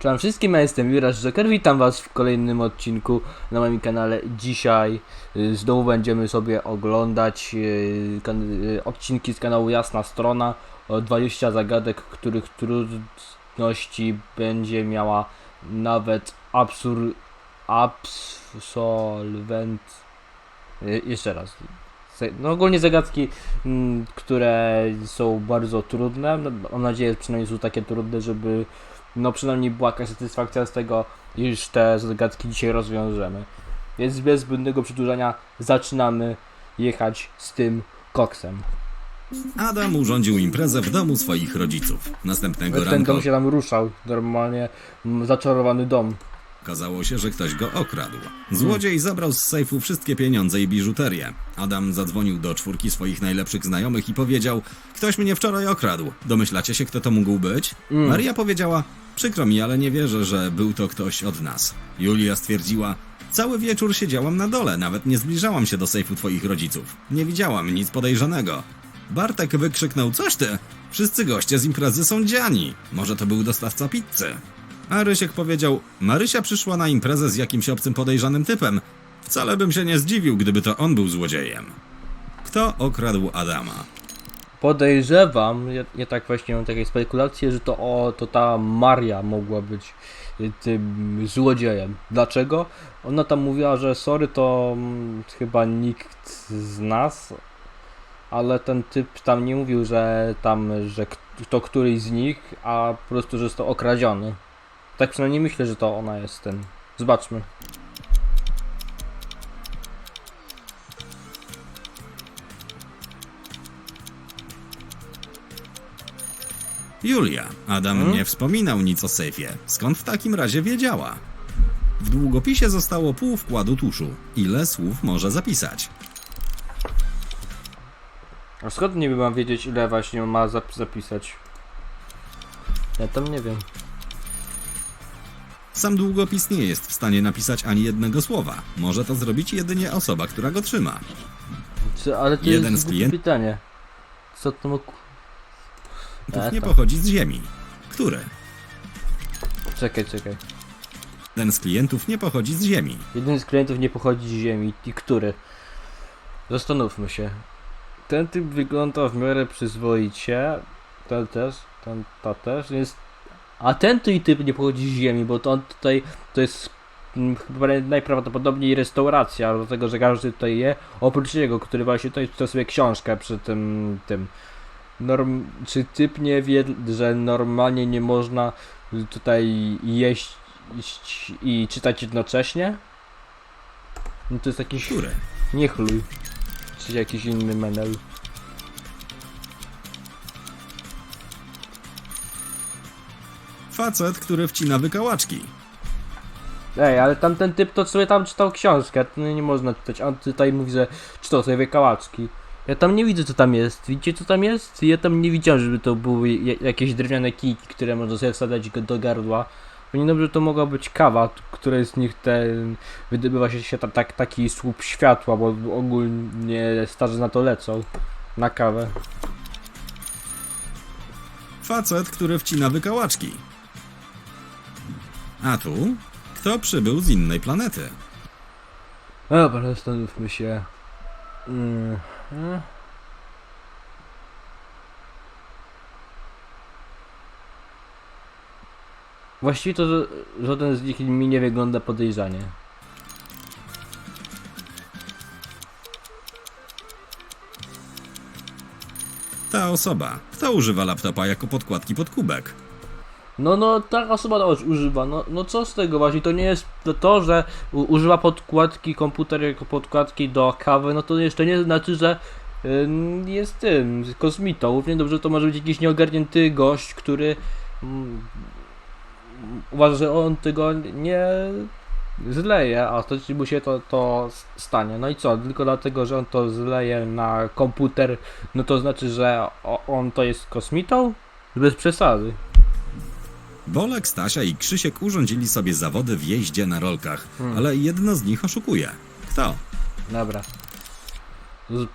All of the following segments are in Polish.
Cześć wszystkim, ja jestem Jurasz Joker, witam was w kolejnym odcinku na moim kanale. Dzisiaj y, znowu będziemy sobie oglądać y, y, odcinki z kanału Jasna Strona o 20 zagadek, których trudności będzie miała nawet absur... absolwent... Jeszcze raz. No ogólnie zagadki, mm, które są bardzo trudne. No, mam nadzieję, że przynajmniej są takie trudne, żeby no przynajmniej była jakaś satysfakcja z tego, iż te zagadki dzisiaj rozwiążemy. Więc bez zbędnego przedłużania zaczynamy jechać z tym koksem. Adam urządził imprezę w domu swoich rodziców. Następnego Ten ranka dom się tam ruszał, normalnie mm, zaczarowany dom. okazało się, że ktoś go okradł. Złodziej zabrał z sejfu wszystkie pieniądze i biżuterię. Adam zadzwonił do czwórki swoich najlepszych znajomych i powiedział: Ktoś mnie wczoraj okradł. Domyślacie się, kto to mógł być? Maria powiedziała: Przykro mi, ale nie wierzę, że był to ktoś od nas. Julia stwierdziła: Cały wieczór siedziałam na dole, nawet nie zbliżałam się do sejfu twoich rodziców. Nie widziałam nic podejrzanego. Bartek wykrzyknął: Coś ty! Wszyscy goście z imprezy są dziani. Może to był dostawca pizzy. A Rysiek powiedział: Marysia przyszła na imprezę z jakimś obcym podejrzanym typem. Wcale bym się nie zdziwił, gdyby to on był złodziejem. Kto okradł Adama? Podejrzewam, ja, ja tak właśnie mam takie spekulacje, że to, o, to ta Maria mogła być y, tym złodziejem. Dlaczego? Ona tam mówiła, że sorry to mm, chyba nikt z nas, ale ten typ tam nie mówił, że tam, że to któryś z nich, a po prostu, że to okradziony. Tak przynajmniej myślę, że to ona jest ten. Zobaczmy. Julia. Adam nie wspominał nic o sejfie. Skąd w takim razie wiedziała? W długopisie zostało pół wkładu tuszu. Ile słów może zapisać? A skąd nie mam wiedzieć, ile właśnie ma zap- zapisać? Ja tam nie wiem. Sam długopis nie jest w stanie napisać ani jednego słowa. Może to zrobić jedynie osoba, która go trzyma. Co, ale to Jeden jest z klient- pytanie. Co to mógł... E, nie to. pochodzi z ziemi. Który? Czekaj, czekaj. Jeden z klientów nie pochodzi z ziemi. Jeden z klientów nie pochodzi z ziemi. I który? Zastanówmy się. Ten typ wygląda w miarę przyzwoicie. Ten też. Ten, ta też. Jest... A ten tu i typ nie pochodzi z ziemi, bo to on tutaj to jest chyba najprawdopodobniej restauracja, dlatego że każdy tutaj je, oprócz niego, który właśnie tutaj czyta sobie książkę przy tym tym. Norm, czy typ nie wie, że normalnie nie można tutaj jeść i czytać jednocześnie? No to jest jakiś Który? niechluj. Czy jakiś inny menel. Facet, który wcina wykałaczki. Ej, ale tamten typ to sobie tam czytał książkę, to nie można czytać. On tutaj mówi, że czytał sobie wykałaczki. Ja tam nie widzę co tam jest. Widzicie co tam jest? Ja tam nie widziałem, żeby to były ja- jakieś drewniane kijki, które można sobie wsadzać do gardła. Równie dobrze to mogła być kawa, której z nich ten wydobywa się, się ta, tak, taki słup światła, bo ogólnie starzy na to lecą. Na kawę. Facet, który wcina wykałaczki. A tu? Kto przybył z innej planety? Dobra, zastanówmy się. Mm. E? Właściwie to żaden z nich mi nie wygląda podejrzanie. Ta osoba. Kto używa laptopa jako podkładki pod kubek? No, no, ta osoba też używa. No, no co z tego właśnie? To nie jest to, że używa podkładki komputer jako podkładki do kawy, no to jeszcze nie znaczy, że ym, jest tym, kosmitą. Równie dobrze to może być jakiś nieogarnięty gość, który mm, uważa, że on tego nie zleje, a to mu się to, to stanie. No i co? Tylko dlatego, że on to zleje na komputer, no to znaczy, że on to jest kosmitą? Bez przesady. Bolek, Stasia i Krzysiek urządzili sobie zawody w jeździe na rolkach, Hmm. ale jedno z nich oszukuje. Kto? Dobra. Z...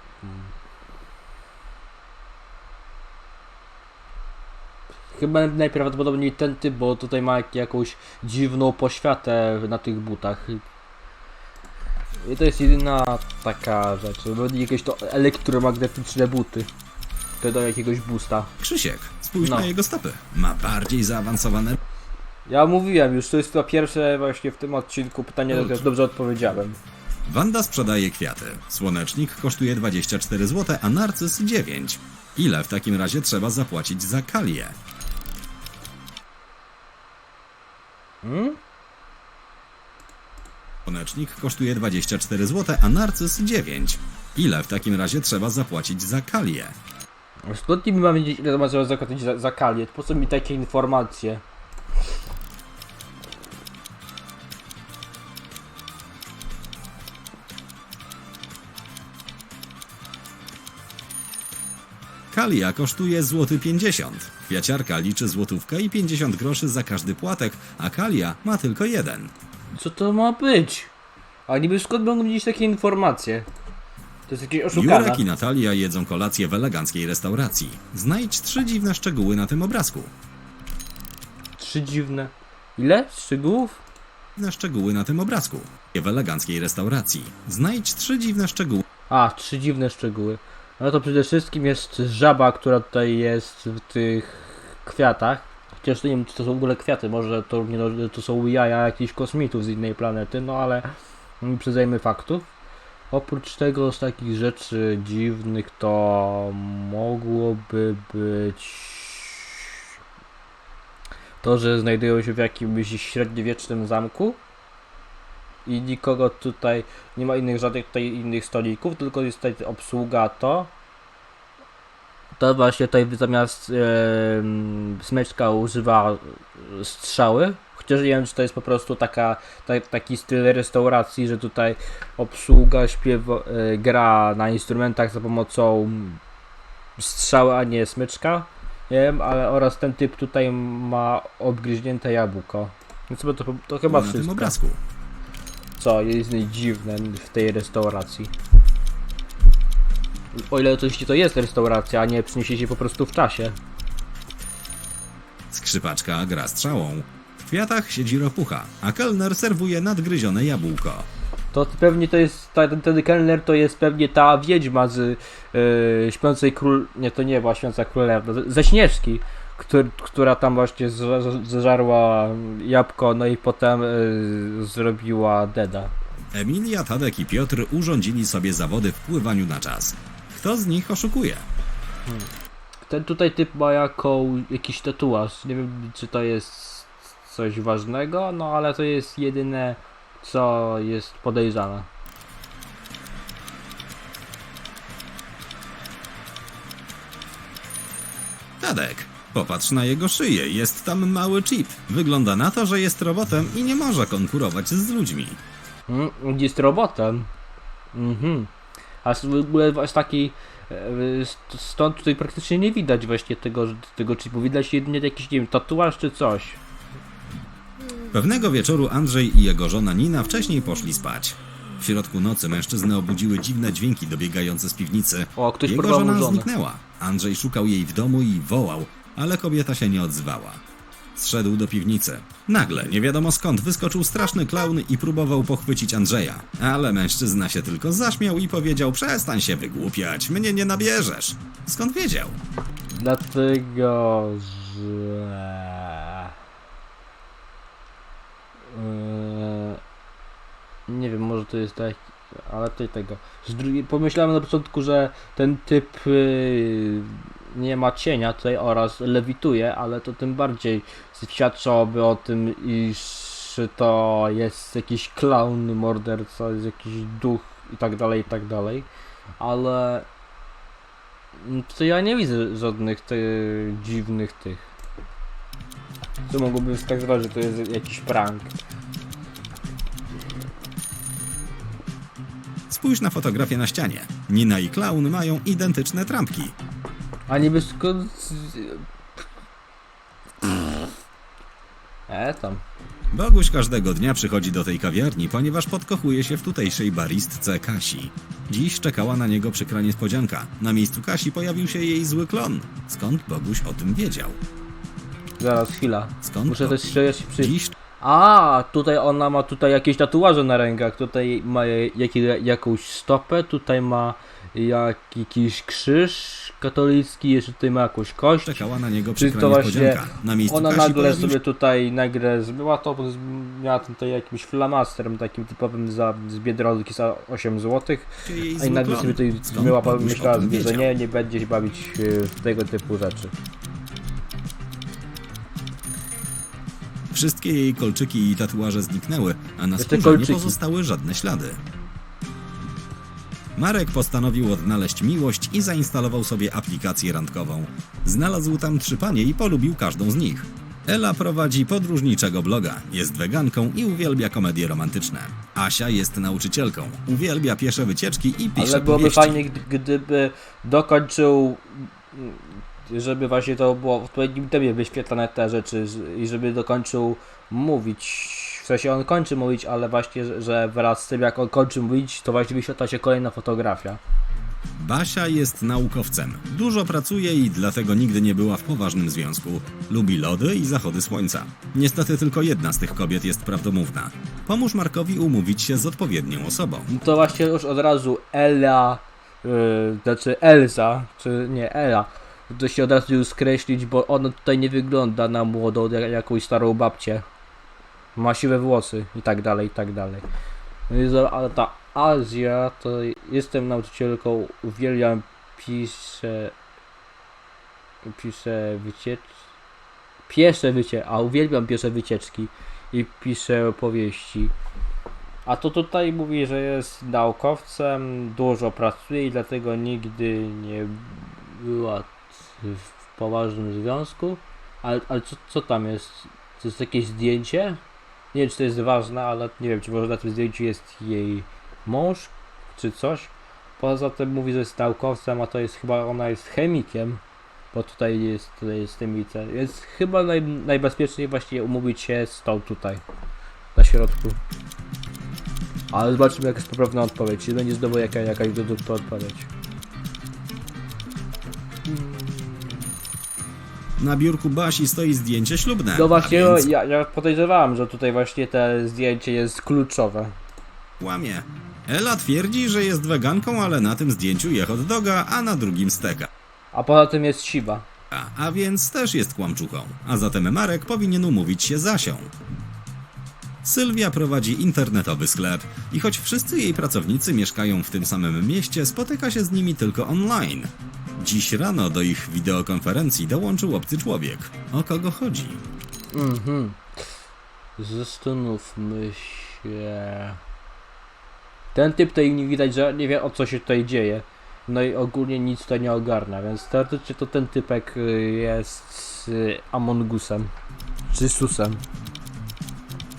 Chyba najprawdopodobniej ten typ, bo tutaj ma jak- jakąś dziwną poświatę na tych butach. I to jest jedyna taka rzecz. Będzie jakieś to elektromagnetyczne buty. To do jakiegoś boosta. Krzysiek, spójrz No. na jego stopy. Ma bardziej zaawansowane Ja mówiłem już, to jest to pierwsze właśnie w tym odcinku pytanie, Dobrze. dobrze, dobrze odpowiedziałem. Wanda sprzedaje kwiaty. Słonecznik kosztuje 24 zł, a narcyz 9. Ile w takim razie trzeba zapłacić za kalię? Hmm? Słonecznik kosztuje 24 zł, a narcyz 9. Ile w takim razie trzeba zapłacić za kalię? Skąd niby mam wiedzieć ile ma trzeba zapłacić za, za kalię? Po co mi takie informacje? Kalia kosztuje złoty 50. Kwiaciarka liczy złotówkę i 50 groszy za każdy płatek, a kalia ma tylko jeden. Co to ma być? A niby skąd mogą mieć takie informacje? To jest jakieś oszukane. Jurek i Natalia jedzą kolację w eleganckiej restauracji. Znajdź trzy dziwne szczegóły na tym obrazku. Trzy dziwne. Ile? Szczegółów? Dziwne szczegóły na tym obrazku. W eleganckiej restauracji. Znajdź trzy dziwne szczegóły A, trzy dziwne szczegóły. No to przede wszystkim jest żaba, która tutaj jest w tych kwiatach. Chociaż nie wiem, czy to są w ogóle kwiaty, może to, nie, to są jaja jakichś kosmitów z innej planety, no ale nie faktów. Oprócz tego z takich rzeczy dziwnych to mogłoby być to, że znajdują się w jakimś średniowiecznym zamku i nikogo tutaj nie ma innych żadnych tutaj innych stolików, tylko jest tutaj obsługa to. To właśnie tutaj zamiast e, smyczka używa strzały. Chociaż nie wiem, czy to jest po prostu taka, ta, taki styl restauracji, że tutaj obsługa śpiewa, e, gra na instrumentach za pomocą strzały, a nie smyczka. Nie wiem, ale oraz ten typ tutaj ma obgryźnięte jabłko. Więc chyba to, to chyba na tym wszystko obrazku. co jest dziwne w tej restauracji. O ile to jeśli to jest restauracja, a nie przyniesie się po prostu w czasie. Skrzypaczka gra strzałą. W kwiatach siedzi ropucha, a kelner serwuje nadgryzione jabłko. To pewnie to jest, ten, ten kelner to jest pewnie ta wiedźma z yy, Śpiącej Król... Nie, to nie była Śpiąca Królewna, ze Śnieżki, któr, która tam właśnie zża- zża- zżarła jabłko, no i potem yy, zrobiła Deda. Emilia, Tadek i Piotr urządzili sobie zawody w pływaniu na czas. Kto z nich oszukuje? Ten tutaj typ ma jaką, jakiś tatuaż. Nie wiem, czy to jest coś ważnego, no ale to jest jedyne, co jest podejrzane. Tadek, popatrz na jego szyję, jest tam mały chip. Wygląda na to, że jest robotem i nie może konkurować z ludźmi. Mm, jest robotem. Mhm. A w ogóle właśnie taki. e, st- Stąd tutaj praktycznie nie widać właśnie tego, tego chipu. Widać jedynie jakiś, nie wiem, tatuaż czy coś. Pewnego wieczoru Andrzej i jego żona Nina wcześniej poszli spać. W środku nocy mężczyznę obudziły dziwne dźwięki dobiegające z piwnicy. O, ktoś Jego żona żonę. zniknęła. Andrzej szukał jej w domu i wołał, ale kobieta się nie odzywała. Zszedł do piwnicy. Nagle, nie wiadomo skąd, wyskoczył straszny klaun i próbował pochwycić Andrzeja. Ale mężczyzna się tylko zaśmiał i powiedział: Przestań się wygłupiać, mnie nie nabierzesz. Skąd wiedział? Dlatego, że. Eee, nie wiem, może to jest tak, ale to i tego. Z drugiej, pomyślałem na początku, że ten typ yy, nie ma cienia tutaj oraz lewituje, ale to tym bardziej świadczyłoby o tym, iż to jest jakiś clown, morderca, jest jakiś duch i tak dalej, i tak dalej. Ale Mm, To ja nie widzę żadnych tych dziwnych tych. Co mogłoby wskazywać, że to jest jakiś prank. Spójrz na fotografię na ścianie. Nina i klaun mają identyczne trampki. A niby skąd... E tam. Boguś każdego dnia przychodzi do tej kawiarni, ponieważ podkochuje się w tutejszej baristce Kasi. Dziś czekała na niego przykra niespodzianka. Na miejscu Kasi pojawił się jej zły klon. Skąd Boguś o tym wiedział? Zaraz, chwila. Skąd Muszę to? też jeszcze jeszcze przy... Dziś A, tutaj ona ma tutaj jakieś tatuaże na rękach. Tutaj ma jaki, jakąś stopę, tutaj ma jak, jakiś krzyż katolicki, jeszcze tutaj ma jakąś kość. czekała na niego Czyli to właśnie. Na miejscu Ona Kasi nagle sobie tutaj nagle zmyła to, miała tutaj jakimś flamasterem takim typowym za, z Biedronki za 8 zł. A i nagle sobie tutaj zmyła, sobie, że nie, nie będzie się bawić e, w tego typu rzeczy. Wszystkie jej kolczyki i tatuaże zniknęły, a na skórze nie kolczyki. pozostały żadne ślady. Marek postanowił odnaleźć miłość i zainstalował sobie aplikację randkową. Znalazł tam trzy panie i polubił każdą z nich. Ela prowadzi podróżniczego bloga, jest weganką i uwielbia komedie romantyczne. Asia jest nauczycielką, uwielbia piesze wycieczki i pisze Ale byłoby powieści. fajnie, gdy- gdyby dokończył, żeby właśnie to było w odpowiednim tempie wyświetlane te rzeczy i żeby dokończył mówić. W sensie on kończy mówić, ale właśnie, że- wraz z tym jak on kończy mówić, to właśnie wyświetla się kolejna fotografia. Basia jest naukowcem. Dużo pracuje i dlatego nigdy nie była w poważnym związku. Lubi lody i zachody słońca. Niestety tylko jedna z tych kobiet jest prawdomówna. Pomóż Markowi umówić się z odpowiednią osobą. To właśnie już od razu Ela, yy, znaczy Elza, czy nie Ela, to się od razu już skreślić, bo ona tutaj nie wygląda na młodą, jak jakąś starą babcię. Ma siwe włosy i tak dalej, i tak dalej. Ale ta Azja, to jestem nauczycielką, uwielbiam, piszę, piszę wyciecz, piesze wycie, a uwielbiam piesze wycieczki i piszę opowieści. A to tutaj mówi, że jest naukowcem, dużo pracuje i dlatego nigdy nie była w poważnym związku. Ale, ale co, co tam jest? To jest jakieś zdjęcie? Nie wiem, czy to jest ważne, ale nie wiem, czy może na tym zdjęciu jest jej mąż, czy coś. Poza tym mówi, że jest naukowcem, a to jest chyba, ona jest chemikiem, bo tutaj jest, tutaj jest tymi, więc chyba naj, najbezpieczniej właśnie umówić się z tą tutaj, na środku. Ale zobaczymy jaka jest poprawna odpowiedź. Czy będzie znowu jaka, jakaś dodrukta odpowiedź. Na biurku Basi stoi zdjęcie ślubne. No właśnie, a więc ja, ja podejrzewałem, że tutaj właśnie te zdjęcie jest kluczowe. kłamie. Ela twierdzi, że jest weganką, ale na tym zdjęciu je hot doga, a na drugim steka. A poza tym jest siwa. A, a więc też jest kłamczuchą. A zatem Marek powinien umówić się z Asią. Sylwia prowadzi internetowy sklep i choć wszyscy jej pracownicy mieszkają w tym samym mieście, spotyka się z nimi tylko online. Dziś rano do ich wideokonferencji dołączył obcy człowiek. O kogo chodzi? Mhm. Zastanówmy się. Ten typ tutaj nie widać, że nie wie o co się tutaj dzieje. No i ogólnie nic tutaj nie ogarnia, więc teoretycznie to ten typek y, jest Amongusem. Czy Susem.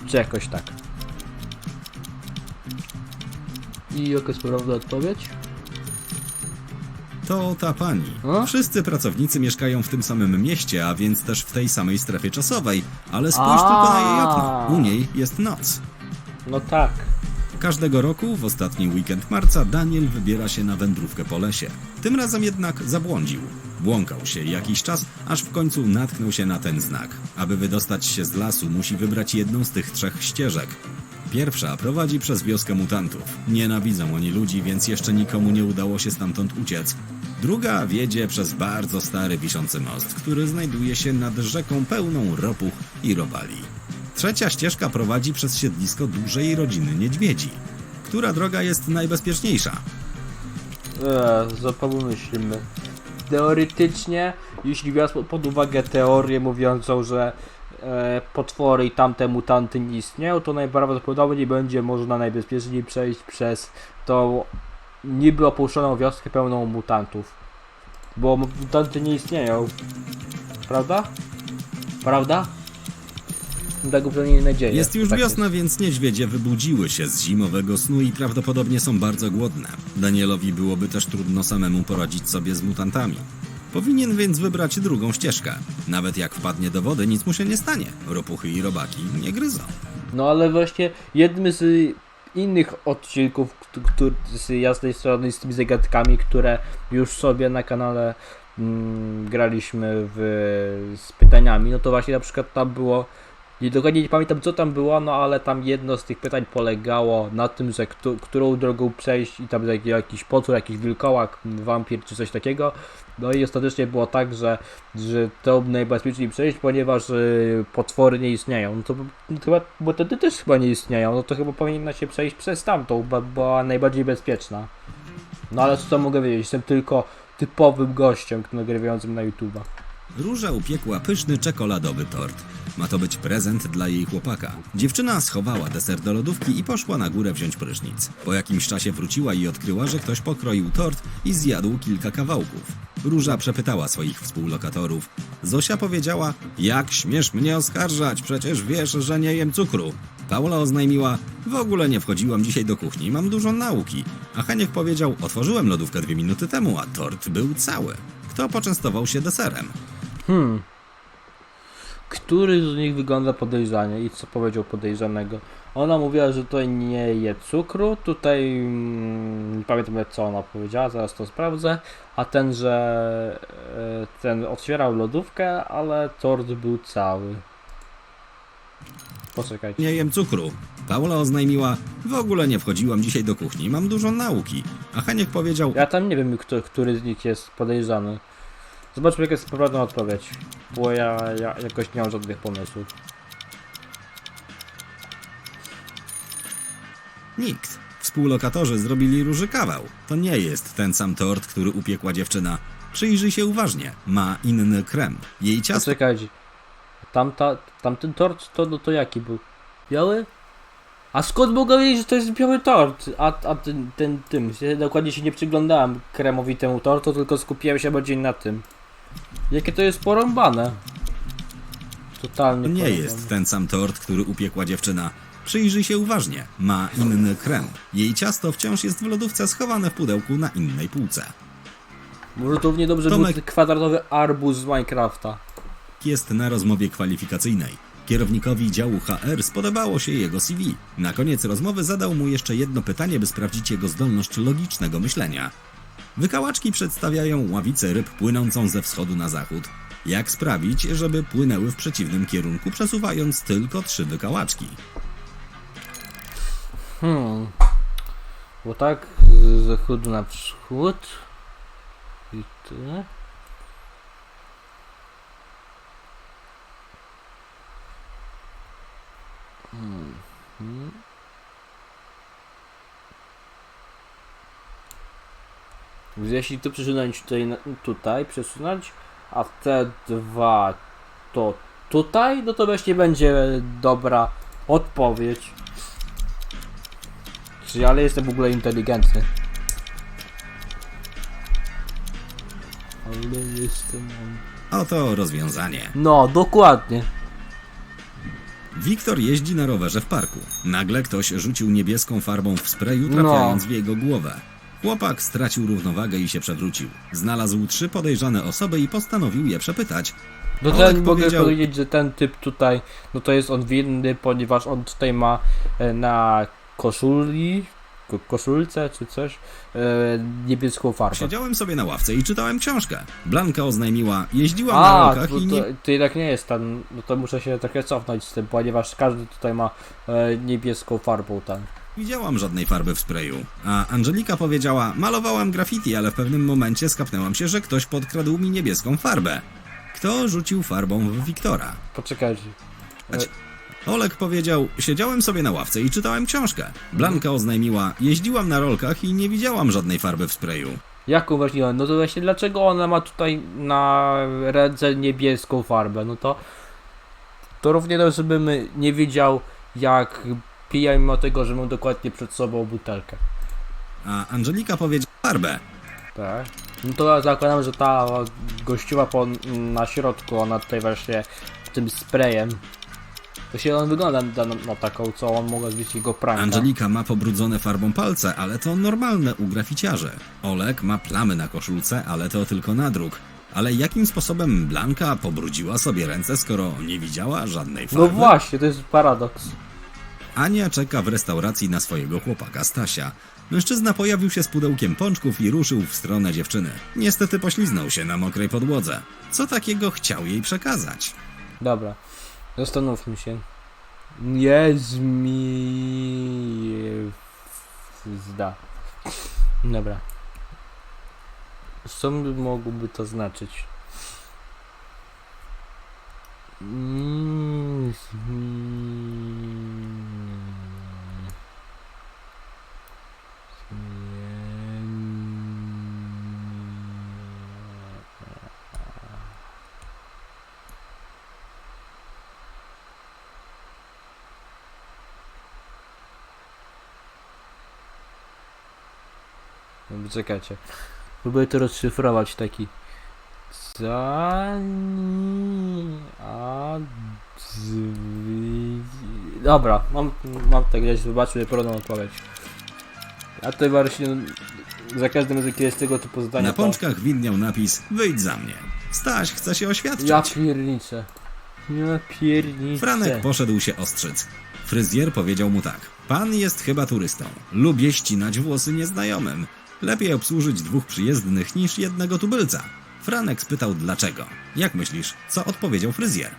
Czy jakoś tak. I jaka jest poprawna odpowiedź? To ta pani. A? Wszyscy pracownicy mieszkają w tym samym mieście, a więc też w tej samej strefie czasowej, ale spójrz tylko na jej okno. U niej jest noc. No tak. Każdego roku, w ostatni weekend marca, Daniel wybiera się na wędrówkę po lesie. Tym razem jednak zabłądził. Błąkał się jakiś czas, aż w końcu natknął się na ten znak. Aby wydostać się z lasu, musi wybrać jedną z tych trzech ścieżek. Pierwsza prowadzi przez wioskę mutantów. Nienawidzą oni ludzi, więc jeszcze nikomu nie udało się stamtąd uciec. Druga wiedzie przez bardzo stary wiszący most, który znajduje się nad rzeką pełną ropuch i robali. Trzecia ścieżka prowadzi przez siedlisko dużej rodziny niedźwiedzi. Która droga jest najbezpieczniejsza? Eee, za pomyślmy. Teoretycznie, jeśli biorąc pod uwagę teorię mówiącą, że e, potwory i tamte mutanty nie istnieją, to najprawdopodobniej będzie można najbezpieczniej przejść przez tą niby opuszczoną wioskę pełną mutantów. Bo mutanty nie istnieją. Prawda? Prawda? Tak upewnienie nadzieję. Jest już tak wiosna, więc niedźwiedzie wybudziły się z zimowego snu i prawdopodobnie są bardzo głodne. Danielowi byłoby też trudno samemu poradzić sobie z mutantami. Powinien więc wybrać drugą ścieżkę. Nawet jak wpadnie do wody, nic mu się nie stanie. Ropuchy i robaki nie gryzą. No ale właśnie jednym z innych odcinków, z jasnej strony z tymi zagadkami, które już sobie na kanale mm, graliśmy w, z pytaniami, no to właśnie na przykład tam było, nie dokładnie nie pamiętam co tam było, no ale tam jedno z tych pytań polegało na tym, że kto, którą drogą przejść i tam jak- jakiś potwór, jakiś wilkołak, wampir czy coś takiego. No i ostatecznie było tak, że, że to najbezpieczniej przejść, ponieważ y, potwory nie istnieją. No to no, chyba, bo wtedy też chyba nie istnieją, no to chyba powinna się przejść przez tamtą, bo była najbardziej bezpieczna. No ale co mogę wiedzieć, jestem tylko typowym gościem nagrywającym na YouTube'a. Róża upiekła pyszny czekoladowy tort. Ma to być prezent dla jej chłopaka. Dziewczyna schowała deser do lodówki i poszła na górę wziąć prysznic. Po jakimś czasie wróciła i odkryła, że ktoś pokroił tort i zjadł kilka kawałków. Róża przepytała swoich współlokatorów. Zosia powiedziała: Jak śmiesz mnie oskarżać? Przecież wiesz, że nie jem cukru. Paula oznajmiła: W ogóle nie wchodziłam dzisiaj do kuchni, mam dużo nauki. A Heniek powiedział: Otworzyłem lodówkę dwie minuty temu, a tort był cały. Kto poczęstował się deserem? Hmm. Który z nich wygląda podejrzanie i co powiedział podejrzanego? Ona mówiła, że to nie je cukru, tutaj mm, nie pamiętam co ona powiedziała, zaraz to sprawdzę, a ten, że e, ten otwierał lodówkę, ale tort był cały. Poczekajcie. Nie jem cukru. Paula oznajmiła: W ogóle nie wchodziłam dzisiaj do kuchni, mam dużo nauki. A Heniek powiedział: Ja tam nie wiem, kto, który z nich jest podejrzany. Zobaczmy, jaka jest poprawna odpowiedź, bo ja, ja jakoś nie mam żadnych pomysłów. Nikt. Współlokatorzy zrobili róży kawał. To nie jest ten sam tort, który upiekła dziewczyna. Przyjrzyj się uważnie. Ma inny krem. Jej ciasto Poczekajcie. Tamta, tamten tort to, no to jaki był? Biały? A skąd mogę wiedzieć, że to jest biały tort? A, a ten, ten, tym, się, dokładnie się nie przyglądałem kremowitemu tortu, tylko skupiłem się bardziej na tym. Jakie to jest porąbane. Totalnie To nie porąbane. jest ten sam tort, który upiekła dziewczyna. Przyjrzyj się uważnie. Ma inny krem. Jej ciasto wciąż jest w lodówce schowane w pudełku na innej półce. Może to równie dobrze Tomek- był kwadratowy arbuz z Minecrafta. Jest na rozmowie kwalifikacyjnej. Kierownikowi działu HR spodobało się jego CV. Na koniec rozmowy zadał mu jeszcze jedno pytanie, by sprawdzić jego zdolność logicznego myślenia. Wykałaczki przedstawiają ławicę ryb płynącą ze wschodu na zachód. Jak sprawić, żeby płynęły w przeciwnym kierunku, przesuwając tylko trzy wykałaczki? Hmm. Bo tak, z zachodu na wschód. I tyle. Hmm. Więc Jeśli tu przesunąć tutaj, tutaj przesunąć, a te dwa to tutaj, no to właśnie będzie dobra odpowiedź. Czyli ale jestem w ogóle inteligentny. Ale jestem. Oto rozwiązanie. No, dokładnie. Wiktor jeździ na rowerze w parku. Nagle ktoś rzucił niebieską farbą w sprayu, trafiając w jego głowę. Chłopak stracił równowagę i się przewrócił. Znalazł trzy podejrzane osoby i postanowił je przepytać. No Olek ten mogę powiedział- powiedzieć, że ten typ tutaj, no to jest on winny, ponieważ on tutaj ma e, na koszuli, ko- koszulce czy coś, e, niebieską farbę. Siedziałem sobie na ławce i czytałem książkę. Blanka oznajmiła, jeździłam na rolkach to, i nie... to, to jednak nie jest ten, no to muszę się trochę cofnąć z tym, ponieważ każdy tutaj ma e, niebieską farbą tam. Widziałam żadnej farby w sprayu. A Angelika powiedziała, malowałam graffiti, ale w pewnym momencie skapnęłam się, że ktoś podkradł mi niebieską farbę. Kto rzucił farbą w Wiktora? Poczekajcie. Chodź. Olek powiedział, siedziałem sobie na ławce i czytałem książkę. Blanka oznajmiła, jeździłam na rolkach i nie widziałam żadnej farby w sprayu. Jak uważniłem? No to właśnie dlaczego ona ma tutaj na ręce niebieską farbę? No to to równie dobrze bym nie wiedział jak pija mimo tego, że mam dokładnie przed sobą butelkę. A Angelika powiedziała, farbę. Tak. No to ja zakładam, że ta gościuwa po, na środku, ona tutaj właśnie tym sprayem. To się on wygląda na, na, na taką, co on mogła zbić jego pranka. Angelika ma pobrudzone farbą palce, ale to normalne u graficiarzy. Olek ma plamy na koszulce, ale to tylko nadruk. Ale jakim sposobem Blanka pobrudziła sobie ręce, skoro nie widziała żadnej farby? No właśnie, to jest paradoks. Ania czeka w restauracji na swojego chłopaka Stasia. Mężczyzna pojawił się z pudełkiem pączków i ruszył w stronę dziewczyny. Niestety pośliznął się na mokrej podłodze. Co takiego chciał jej przekazać? Dobra, zastanówmy się. Jest mi... Zda. Dobra. Co by mogłoby to znaczyć? Mm, Czekajcie. Próbuję to rozszyfrować taki. Zani... A... Dobra, mam, mam tak gdzieś, zobaczmy pełną odpowiedź. A tutaj właśnie za każdym razem, kiedy jest tego typu zadania, Na pączkach widniał napis Wyjdź za mnie. Staś chce się to... oświadczyć. Ja pierniczę. Ja pierniczę. Franek poszedł się ostrzyc. Fryzjer powiedział mu tak. Pan jest chyba turystą. Lubię ścinać włosy nieznajomym. Lepiej obsłużyć dwóch przyjezdnych niż jednego tubylca. Franek spytał dlaczego. Jak myślisz, co odpowiedział fryzjer?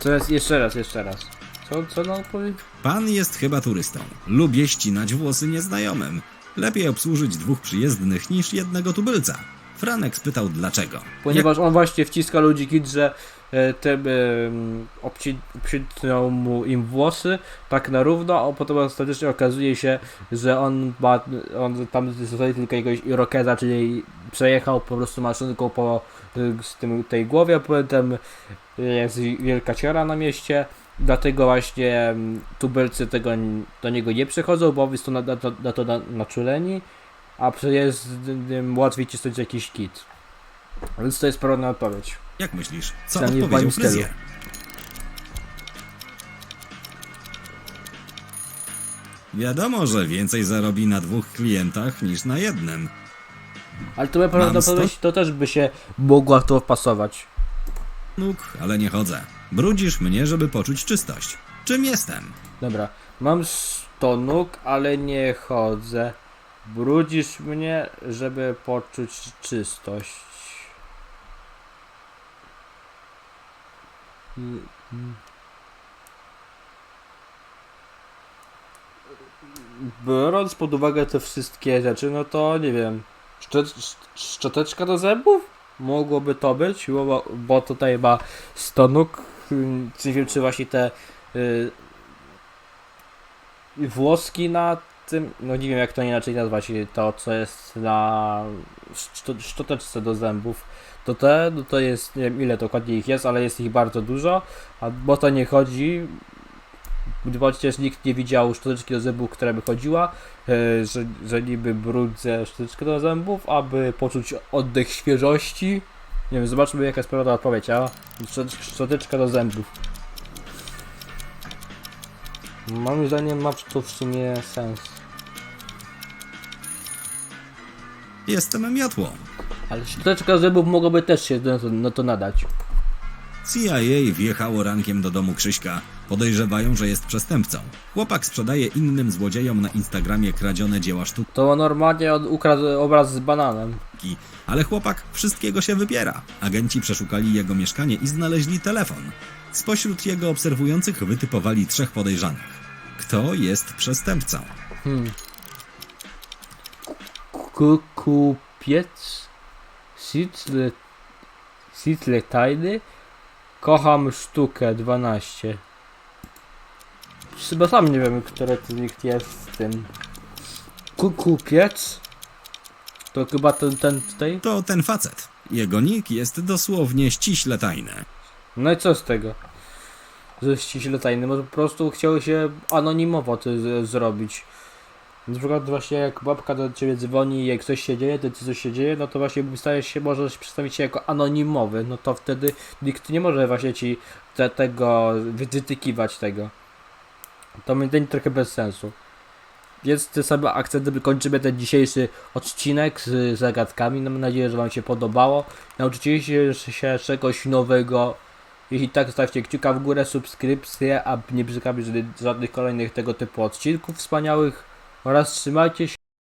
Teraz jeszcze raz, jeszcze raz. Co, co na odpowiedź? Pan jest chyba turystą. Lubię ścinać włosy nieznajomym. Lepiej obsłużyć dwóch przyjezdnych niż jednego tubylca. Franek spytał dlaczego. Ponieważ on właśnie wciska ludzi kit, że e, e, obci- obcinał mu im włosy tak na równo, a potem ostatecznie okazuje się, że on ma, on tam zostaje tylko jakiegoś irokeza, czyli przejechał po prostu maszynką po e, tym, tej głowie, a potem jest wielka ciara na mieście, dlatego właśnie tubylcy tego do niego nie przychodzą, bo to na, na, to- na to na, naczuleni, a przyjezdnym łatwiej cisnąć jakiś kit. Więc to jest pełna odpowiedź. Jak myślisz, co Przynajmniej w odpowiedział moim stylu. fryzjer? Wiadomo, że więcej zarobi na dwóch klientach niż na jednym. Ale to prawdopodobnie to też by się mogła w to wpasować. Nóg, ale nie chodzę. Brudzisz mnie, żeby poczuć czystość. Czym jestem? Dobra, mam 100 nóg, ale nie chodzę. Brudzisz mnie, żeby poczuć czystość. Biorąc pod uwagę te wszystkie rzeczy, no to nie wiem. Szczot, szcz- szczoteczka do zębów? Mogłoby to być, bo, bo tutaj ma 100 nóg. Nie czy właśnie te y, włoski na tym, no nie wiem jak to inaczej nazwać, to co jest na szczo- szczoteczce do zębów, to te, no to jest, nie wiem ile dokładnie ich jest, ale jest ich bardzo dużo, a bo to nie chodzi, bo przecież nikt nie widział szczoteczki do zębów, która by chodziła, e, że, że niby brudzę szczoteczkę do zębów, aby poczuć oddech świeżości. Nie wiem, zobaczmy jaka jest prawda odpowiedź, a szczot- szczoteczka do zębów. Moim zdaniem ma to w sumie sens. Jestem miotłą. Ale szczoteczka zębów mogłaby też się na to nadać. CIA wjechało rankiem do domu Krzyśka. Podejrzewają, że jest przestępcą. Chłopak sprzedaje innym złodziejom na Instagramie kradzione dzieła sztuki, To normalnie on ukradł obraz z bananem. ale chłopak wszystkiego się wypiera. Agenci przeszukali jego mieszkanie i znaleźli telefon. Spośród jego obserwujących wytypowali trzech podejrzanych. Kto jest przestępcą? Hmm. Kukupiec. Sitle. Sitle tajny. Kocham sztukę 12. Chyba sam nie wiem, które z nich jest z tym. Kukupiec. To chyba ten, ten tutaj. To ten facet. Jego nick jest dosłownie ściśle tajny. No i co z tego? Że ściśle tajny, może po prostu chciał się anonimowo to z- zrobić. Na przykład właśnie jak babka do ciebie dzwoni i jak coś się dzieje, to coś się dzieje, no to właśnie stajesz się, możesz przedstawić się jako anonimowy, no to wtedy nikt nie może właśnie ci te, tego wytykiwać tego. To mi trochę bez sensu. Więc tym samym akcentem kończymy ten dzisiejszy odcinek z zagadkami. Mam nadzieję, że Wam się podobało. Nauczyliście się czegoś nowego Jeśli tak, zostawcie kciuka w górę, subskrypcję, aby nie przegapić żadnych kolejnych tego typu odcinków wspaniałych oraz trzymajcie się